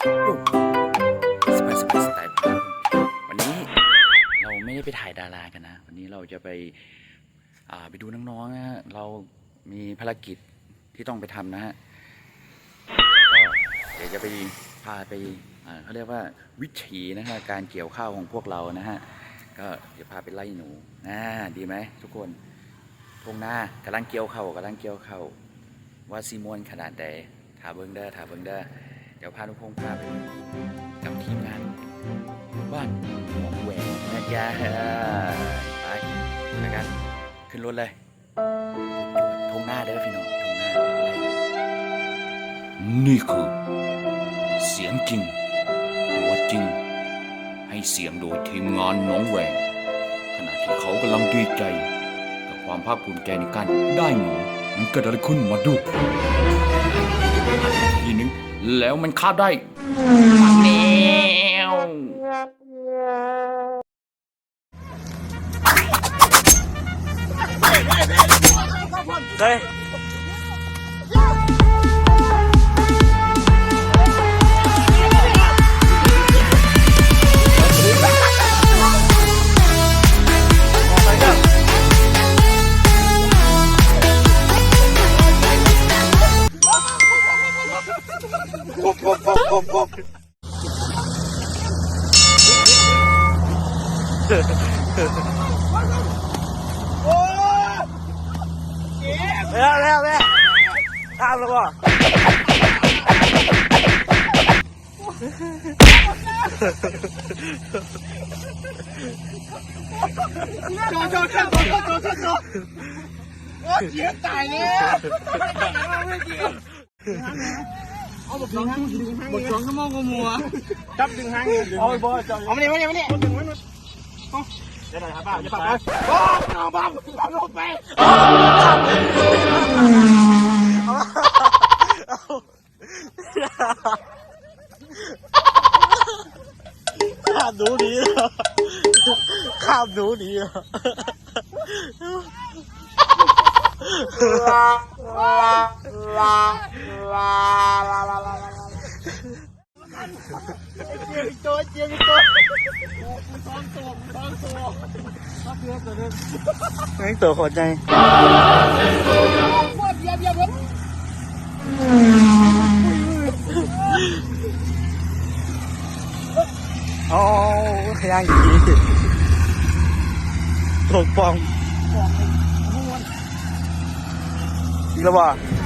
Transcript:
สบายสบายสไตล์วันนี้เราไม่ได้ไปถ่ายดารากันนะ วันนี้เราจะไปไปดูน้องๆนะฮะเรามีภารกิจที่ต้องไปทำนะฮะก็เดี๋ยวจะไปพาไปเขาเรียกว่าวิถีนะฮะการเกี่ยวข้าวของพวกเรานะฮะก็เดี๋ยวพาไปไล่หนูนะดีไหมทุกคนทงหน้ากำลังเกี่ยวเข่าวกำลังเกี่ยวเข่าวว่าซีมวนขนาดใดถาเบิงเด้อถาเบิงเด้อ เดี๋ยวพาทุกพงพาไปกับทีมงานบ้านหมองแหวนนะจ๊ะไปไปกันขึ้นรถเลยจวดทงหน้าเด้อพี่น้องทงหน้า นี่คือ เสียงจริงตัวจริง ให้เสียงโดยทีมงานหน้องแหวงขณะที่เขากำลังดีใจ กับความภาคภูมิใจในการได้หนูมันเกิดอะไรขึ้นมาดู แล้วมันคาบได้แมวเฮ้ย 我我我我我。呵呵呵呵。我。姐，来来来，打了不？我呵呵呵呵呵呵呵呵。走走走走走走走。我姐打了，我姐。 วข้ามแล้วบ่เอาไปบ่จับเอามานี่มานี่มานี่ดึงมันเดี๋ยวหน่อยครับป้าอย่าป้าโอ้เอาบ้าบ้าลงไปข้ามหนูหนีเหรอข้ามหนูหนี เหรอโจยเจียงโจยท้องโตท้องโตแม่งตัวขอใจโอ้ขยังอีกถูกปองอีกแล้วบ่คนเจ้าหมาไปนะ คน